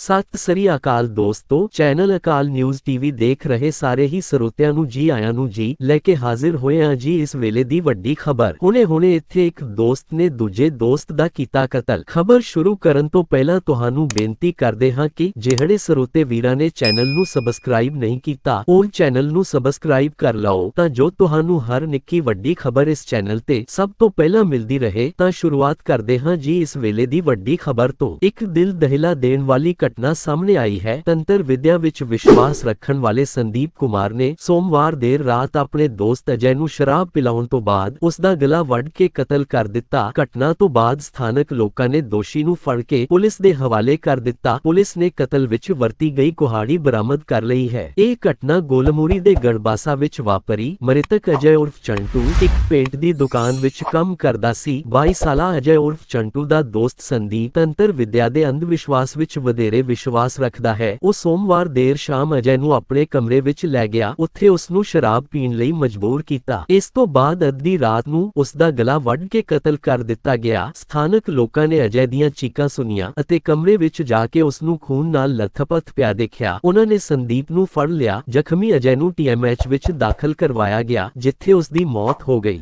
ਸਤਿ ਸ੍ਰੀ ਅਕਾਲ ਦੋਸਤੋ, ਚੈਨਲ ਅਕਾਲ news TV ਦੇਖ ਰਹੇ ਸਾਰੇ ਹੀ ਸਰੋਤਿਆਂ ਨੂੰ ਜੀ ਆਇਆਂ ਨੂੰ ਜੀ ਲੈ ਕੇ ਹਾਜ਼ਰ ਹੋਏ ਹਾਂ ਜੀ ਇਸ ਵੇਲੇ ਦੀ ਵੱਡੀ ਖਬਰ। ਹੁਣੇ ਹੁਣੇ ਇੱਥੇ ਇੱਕ ਦੋਸਤ ਨੇ ਦੂਜੇ ਦੋਸਤ ਦਾ ਕੀਤਾ ਕਤਲ। ਖਬਰ ਸ਼ੁਰੂ ਕਰਨ ਤੋਂ ਪਹਿਲਾਂ ਤੁਹਾਨੂੰ ਬੇਨਤੀ ਕਰਦੇ ਹਾਂ ਕਿ ਜਿਹੜੇ ਸਰੋਤੇ ਵੀਰਾਂ ਨੇ ਚੈਨਲ ਨੂੰ ਸਬਸਕ੍ਰਾਈਬ ਨਹੀਂ ਕੀਤਾ, ਉਹ ਚੈਨਲ ਨੂੰ ਸਬਸਕ੍ਰਾਈਬ ਕਰ ਲਓ। ਤਾਂ ਜੋ ਤੁਹਾਨੂੰ ਹਰ ਨਿੱਕੀ ਵੱਡੀ ਖਬਰ ਇਸ ਚੈਨਲ ਤੇ ਸਭ ਤੋਂ ਪਹਿਲਾਂ ਮਿਲਦੀ ਰਹੇ, ਤਾਂ ਸ਼ੁਰੂਆਤ ਕਰਦੇ ਹਾਂ ਜੀ ਇਸ ਵੇਲੇ ਦੀ ਵੱਡੀ ਖਬਰ ਤੋਂ। ਇੱਕ ਦਿਲ ਦਹਿਲਾ ਦੇਣ ਵਾਲੀ ਘਟਨਾ ਸਾਹਮਣੇ ਆਈ ਹੈ। ਤੰਤਰ ਵਿਦਿਆ ਵਿੱਚ ਵਿਸ਼ਵਾਸ ਰੱਖਣ ਵਾਲੇ ਸੰਦੀਪ ਕੁਮਾਰ ਨੇ ਸੋਮਵਾਰ ਦੇਰ ਰਾਤ ਆਪਣੇ ਦੋਸਤ ਅਜੈ ਨੂੰ ਸ਼ਰਾਬ ਪਿਲਾਉਣ ਤੋਂ ਬਾਅਦ ਉਸ ਦਾ ਗਲਾ ਵੱਢ ਕੇ ਕਤਲ ਕਰ ਦਿੱਤਾ। ਘਟਨਾ ਤੋਂ ਬਾਅਦ ਸਥਾਨਕ ਲੋਕਾਂ ਨੇ ਦੋਸ਼ੀ ਨੂੰ ਫੜ ਕੇ ਪੁਲਿਸ ਦੇ ਹਵਾਲੇ ਕਰ ਦਿੱਤਾ। ਪੁਲਿਸ ਨੇ ਕਤਲ ਵਿੱਚ ਵਰਤੀ ਗਈ ਕੁਹਾੜੀ ਬਰਾਮਦ ਕਰ ਲਈ ਹੈ। ਇਹ ਘਟਨਾ ਗੋਲਮੂਰੀ ਦੇ ਗੜਬਾਸਾ ਵਿੱਚ ਵਾਪਰੀ। ਮ੍ਰਿਤਕ ਅਜੈ ਉਰਫ ਚੰਟੂ ਇੱਕ ਪੇਂਟ ਦੀ ਦੁਕਾਨ ਵਿੱਚ ਕੰਮ ਕਰਦਾ ਸੀ। 22 ਸਾਲਾ ਅਜੈ ਉਰਫ ਚੰਟੂ ਦਾ ਦੋਸਤ ਸੰਦੀਪ ਤੰਤਰ ਵਿਦਿਆ ਦੇ ਅੰਧ ਵਿਸ਼ਵਾਸ ਵਿੱਚ ਵਧੇਰੇ ਵਿਸ਼ਵਾਸ ਰੱਖਦਾ ਹੈ। ਉਹ ਸੋਮਵਾਰ ਦੇਰ ਸ਼ਾਮ ਅਜੈ ਨੂੰ ਆਪਣੇ ਕਮਰੇ ਵਿੱਚ ਲੈ ਗਿਆ। ਉੱਥੇ ਉਸ ਨੂੰ ਸ਼ਰਾਬ ਪੀਣ ਲਈ ਮਜਬੂਰ ਕੀਤਾ। ਇਸ ਤੋਂ ਬਾਅਦ ਅੱਧੀ ਰਾਤ ਨੂੰ ਉਸ ਦਾ ਗਲਾ ਵੱਢ ਕੇ ਕਤਲ ਕਰ ਦਿੱਤਾ ਗਿਆ। ਸਥਾਨਕ ਲੋਕਾਂ ਨੇ ਅਜੈ ਦੀਆਂ ਚੀਕਾਂ ਸੁਣੀਆਂ ਅਤੇ ਕਮਰੇ ਵਿੱਚ ਜਾ ਕੇ ਉਸ ਨੂੰ ਖੂਨ ਨਾਲ ਲੱਥਪੱਥ ਪਿਆ ਦੇਖਿਆ। ਉਹਨਾਂ ਨੇ ਸੰਦੀਪ ਨੂੰ ਫੜ ਲਿਆ। ਜ਼ਖਮੀ ਅਜੈ ਨੂੰ ਟੀਐਮਐਚ ਵਿੱਚ ਦਾਖਲ ਕਰਵਾਇਆ ਗਿਆ, ਜਿੱਥੇ ਉਸ ਦੀ ਮੌਤ ਹੋ ਗਈ।